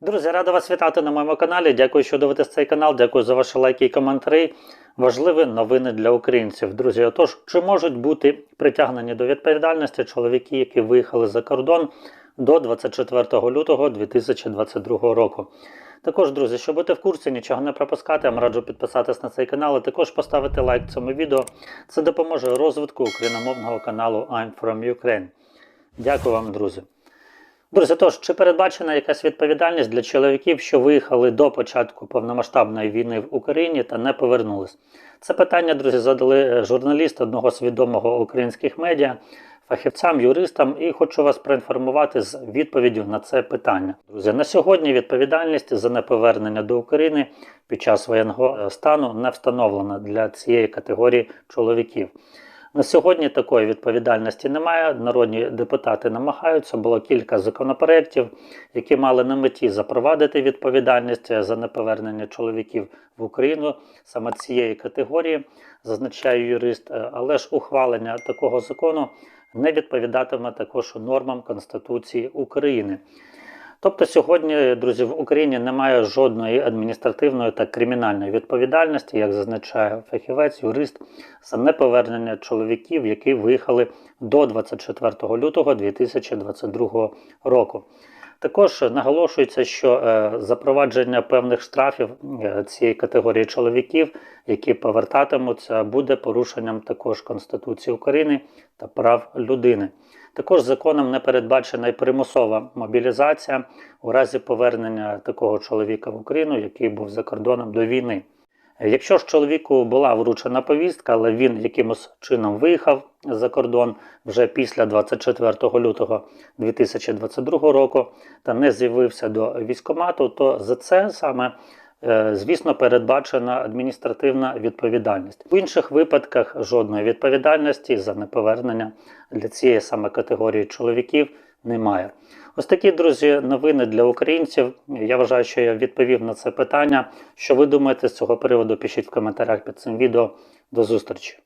Друзі, радий вас вітати на моєму каналі. Дякую, що дивитесь цей канал. Дякую за ваші лайки і коментарі. Важливі новини для українців. Друзі, отож, чи можуть бути притягнені до відповідальності чоловіки, які виїхали за кордон до 24 лютого 2022 року? Також, друзі, щоб бути в курсі, нічого не пропускати, я вам раджу підписатись на цей канал, і також поставити лайк цьому відео. Це допоможе розвитку україномовного каналу I'm from Ukraine. Дякую вам, друзі. Друзі, тож, чи передбачена якась відповідальність для чоловіків, що виїхали до початку повномасштабної війни в Україні та не повернулись? Це питання, друзі, задали е, журналісти одного з відомого українських медіа, фахівцям, юристам, і хочу вас проінформувати з відповіддю на це питання. Друзі, на сьогодні відповідальність за неповернення до України під час воєнного е, стану не встановлена для цієї категорії чоловіків. На сьогодні такої відповідальності немає. Народні депутати намагаються. Було кілька законопроєктів, які мали на меті запровадити відповідальність за неповернення чоловіків в Україну саме цієї категорії, зазначає юрист. Е, Але ж ухвалення такого закону не відповідатиме також нормам Конституції України. Тобто сьогодні, друзі, в Україні немає жодної адміністративної та кримінальної відповідальності, як зазначає фахівець, юрист, за неповернення чоловіків, які виїхали до 24 лютого 2022 року. Також наголошується, що е, запровадження певних штрафів е, цієї категорії чоловіків, які повертатимуться, буде порушенням також Конституції України та прав людини. Також законом не передбачена й примусова мобілізація у разі повернення такого чоловіка в Україну, який був за кордоном до війни. Якщо ж чоловіку була вручена повістка, але він якимось чином виїхав за кордон вже після 24 лютого 2022 року та не з'явився до військкомату, то за це саме е, звісно передбачена адміністративна відповідальність. В інших випадках жодної відповідальності за неповернення для цієї саме категорії чоловіків немає. Ось такі, друзі, новини для українців. Я вважаю, що я відповів на це питання. Що ви думаєте з цього приводу? Пишіть в коментарях під цим відео. До зустрічі!